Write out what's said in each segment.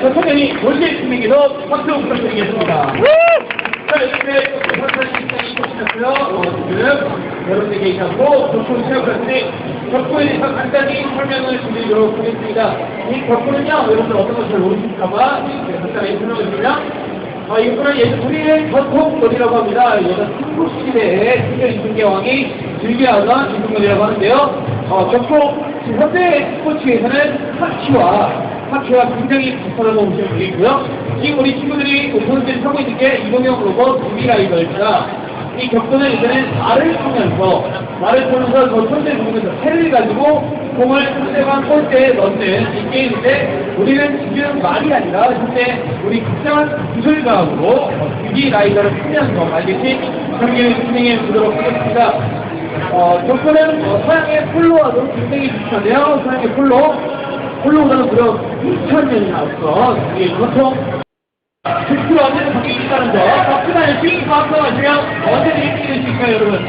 저 청년이 원시 주민께서 박수 부탁드리겠습니다. 자, 이렇게 끝났고요. 어, 지금 여러분들께 계시고 덕분 체육관들이 덕분에 대해서 간단히 설명을 드리도록 하겠습니다. 이 덕분은요, 여러분들 어떤 것을 잘 모르실까봐 간단히 설명을 드리면 아, 예전 우리의 전통놀이라고 합니다. 예전 삼국시대에 승려 이승계왕이 즐겨하던 이승놀이라고 하는데요. 어, 적고 지금 현대 스포츠에서는 하키와 하키와 굉장히 비슷하다고 보시면 되겠고요. 지금 우리 친구들이 오픈들이 하고 있는 게 이동형 로봇 무비라이더입니다. 이 격도는 이제는 말을 통해서 말을 통해서 저 손대 누르면서 패를 가지고 공을 상대방 골대에 넣는 이 게임인데 우리는 지금 말이 아니라 현재 우리 극장한 기술과학으로 유기 라이더를 쓰면서 알겠지 경기를 진행해 보도록 하겠습니다. 어, 격도는 어, 서양의 폴로와도 굉장히 비슷한데요. 서양의 폴로 폴로보다는 무려 2,000년이 나왔어. 이게 보통 thực 언제든 바뀔 수 있다는 거. 박수나 열심히 박수 하시면 언제든 1등이 될수 있어요, 여러분.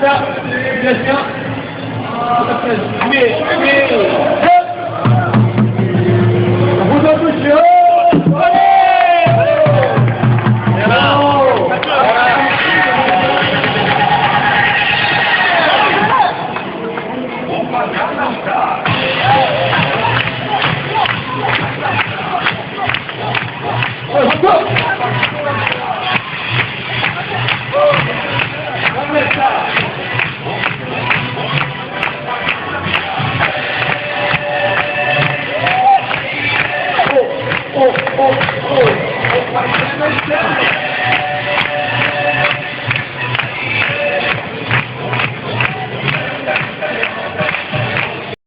자, 준비하시면. Let's go! Oh, oh. oh.